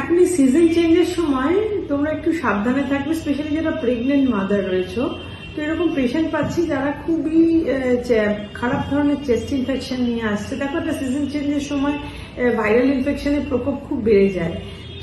এখন এই সিজন চেঞ্জের সময় তোমরা একটু সাবধানে থাকবে স্পেশালি যারা প্রেগনেন্ট মাদার রয়েছে। তো এরকম পেশেন্ট পাচ্ছি যারা খুবই খারাপ ধরনের চেস্ট ইনফেকশন নিয়ে আসছে। দেখো একটা সিজন চেঞ্জের সময় ভাইরাল ইনফেকশনের প্রকোপ খুব বেড়ে যায়।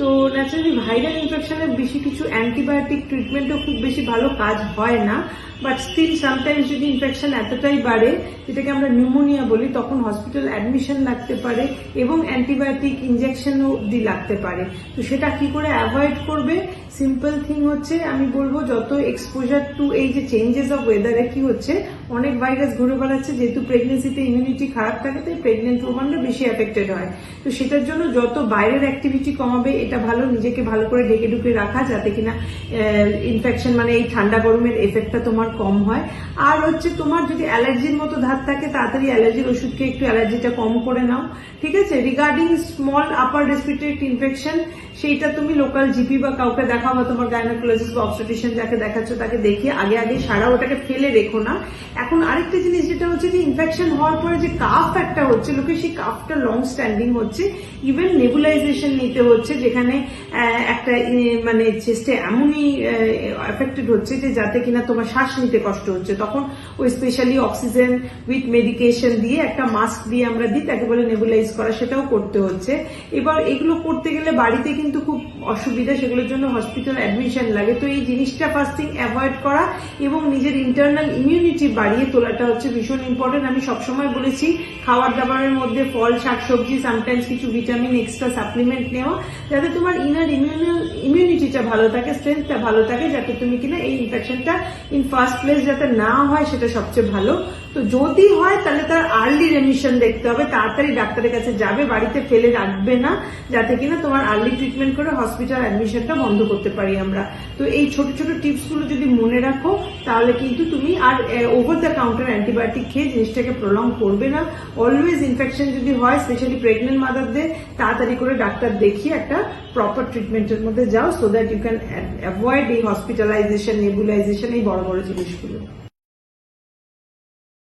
তো ন্যাচারালি ভাইরাল ইনফেকশনের বেশি কিছু অ্যান্টিবায়োটিক ট্রিটমেন্টও খুব বেশি ভালো কাজ হয় না বাট স্টিল সামটাইমস যদি ইনফেকশন এতটাই বাড়ে, যেটাকে আমরা নিউমোনিয়া বলি, তখন হসপিটাল অ্যাডমিশন লাগতে পারে এবং অ্যান্টিবায়োটিক ইনজেকশনও অব্দি লাগতে পারে। তো সেটা কি করে অ্যাভয়েড করবে? সিম্পল থিং হচ্ছে, আমি বলব যত এক্সপোজার টু এই যে চেঞ্জেস অফ ওয়েদারে কি হচ্ছে অনেক ভাইরাস ঘুরে বেড়াচ্ছে, যেহেতু প্রেগনেন্সিতে ইমিউনিটি খারাপ থাকে, তাই প্রেগনেন্ট ওমানরা বেশি এফেক্টেড হয়। তো সেটার জন্য যত বাইরের অ্যাক্টিভিটি কমাবে, এটা ভালো, নিজেকে ভালো করে ঢেকে ঢুকে রাখা, যাতে কিনা ইনফেকশন মানে এই ঠান্ডা গরমের এফেক্টটা তোমার কম হয়। আর হচ্ছে তোমার যদি অ্যালার্জির মতো ধাত থাকে, তাড়াতাড়ি অ্যালার্জির ওষুধ খেয়ে একটু অ্যালার্জিটা কম করে নাও, ঠিক আছে? Regarding small upper respiratory infection সেইটা তুমি লোকাল জিপি বা কাউকে দেখাও, বা তোমার গাইনোকোলজিস্ট বা অবস্টিটিশিয়ান যাকে দেখাচ্ছ, তাকে দেখিয়ে আগে আগে সারা ওটাকে ফেলে রেখো না। এখন আরেকটা জিনিস যেটা হচ্ছে যে ইনফেকশন হওয়ার পরে যে কাফ একটা হচ্ছে, লোকে সেই কাফটা লং স্ট্যান্ডিং হচ্ছে। ইভেন নেবুলাইজেশন নিতে হচ্ছে, যেখানে একটা মানে চেস্টে এমনই এফেক্টেড হচ্ছে যে যাতে কিনা তোমার শ্বাস নিতে কষ্ট হচ্ছে। তখন ওই স্পেশালি অক্সিজেন উইথ মেডিকেশন দিয়ে একটা মাস্ক দিয়ে আমরা দিই, তাকে বলে নেবুলাইজ করা, সেটাও করতে হচ্ছে। এবার এগুলো করতে গেলে বাড়িতে কিন্তু খুব অসুবিধা, সেগুলোর জন্য হসপিটাল অ্যাডমিশন লাগে। তো এই জিনিসটা ফার্স্টিং অ্যাভয়েড করা এবং নিজের ইন্টারনাল ইমিউনিটি বাড়িয়ে তোলাটা হচ্ছে ভীষণ ইম্পর্টেন্ট আমি সবসময় বলেছি খাবার দাবারের মধ্যে ফল, শাকসবজি সামটাইমস কিছু ভিটামিন এক্সট্রা সাপ্লিমেন্ট নেওয়া, যাতে তোমার ইনার ইমিউনিটিটা ভালো থাকে স্ট্রেংথটা ভালো থাকে, যাতে তুমি কিনা এই ইনফেকশনটা ইন ফার্স্ট প্লেস যাতে না হয়, সেটা সবচেয়ে ভালো। তো যদি হয়, তাহলে তার আর্লি রেমিশন দেখতে হবে। তাড়াতাড়ি ডাক্তারের কাছে যাবে, বাড়িতে ফেলে রাখবে না, যাতে কিনা তোমার আর্লি ট্রিটমেন্ট করে হসপিটাল অ্যাডমিশনটা বন্ধ করতে পারি আমরা। তো এই ছোট ছোট টিপসগুলো যদি মনে রাখো, তাহলে কিন্তু তুমি আর ওভার দ্য কাউন্টার অ্যান্টিবায়োটিক খেয়ে জিনিসটাকে প্রলং করবে না। অলওয়েজ ইনফেকশন যদি হয় স্পেশালি প্রেগনেন্ট মাদারদের তাড়াতাড়ি করে ডাক্তার দেখিয়ে একটা প্রপার ট্রিটমেন্টের মধ্যে যাও so that you can avoid এই হসপিটালাইজেশন নেবুলাইজেশন এই বড় বড় জিনিসগুলো।